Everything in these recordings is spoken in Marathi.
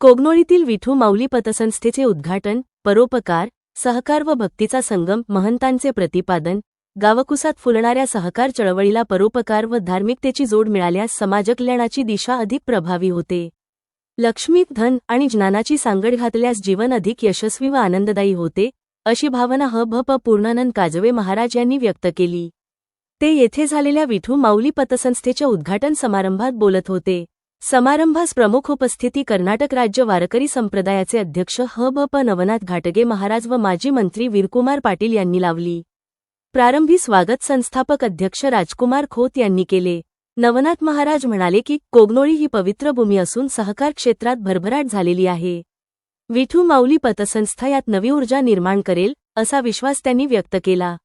कोगनोळीतील विठू माऊली पतसंस्थेचे उद्घाटन परोपकार सहकार व भक्तीचा संगम महंतांचे प्रतिपादन गावकुसात फुलणाऱ्या सहकार चळवळीला परोपकार व धार्मिकतेची जोड मिळाल्यास समाजकल्याणाची दिशा अधिक प्रभावी होते. लक्ष्मी धन आणि ज्ञानाची सांगड घातल्यास जीवन अधिक यशस्वी व आनंददायी होते अशी भावना ह भ प पूर्णानंद काजवे महाराज यांनी व्यक्त केली. ते येथे झालेल्या विठू माऊली पतसंस्थेच्या उद्घाटन समारंभात बोलत होते. समारंभास प्रमुख उपस्थिती कर्नाटक राज्य वारकरी संप्रदायाचे अध्यक्ष ह भ प नवनाथ घाटगे महाराज व माजी मंत्री वीरकुमार पाटील यांनी लावली. प्रारंभी स्वागत संस्थापक अध्यक्ष राजकुमार खोत यांनी केले. नवनाथ महाराज म्हणाले की कोगनोळी ही पवित्र भूमी असून सहकार क्षेत्रात भरभराट झालेली आहे. विठू माऊली पतसंस्था यात नवी ऊर्जा निर्माण करेल असा विश्वास त्यांनी व्यक्त केला.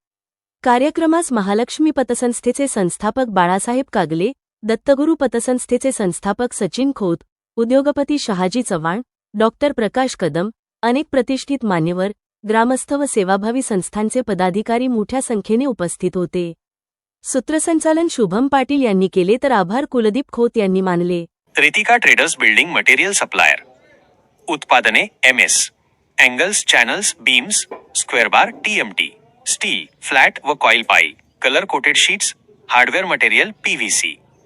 कार्यक्रमास महालक्ष्मी पतसंस्थेचे संस्थापक बाळासाहेब कागले दत्तगुरू पतसंस्थेचे संस्थापक सचिन खोत उद्योगपती शहाजी चव्हाण डॉक्टर प्रकाश कदम अनेक प्रतिष्ठित मान्यवर ग्रामस्थ व सेवाभावी संस्थांचे पदाधिकारी मोठ्या संख्येने उपस्थित होते. सूत्रसंचालन शुभम पाटील यांनी केले तर आभार कुलदीप खोत यांनी मानले. Ritika traders building material supplier. उत्पादने M S angles channels beams square bar TMT steel flat व coil pipe colour coated sheets hardware material PVC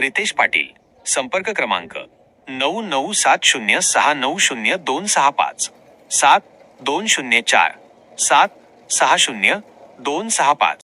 Riteish Patil. संपर्क क्रमांक नऊ नऊ सात शून्य सहा नऊ शून्य दोन सहा पाच. सात दोन शून्य चार. सात सहा शून्य दोन सहा पाच.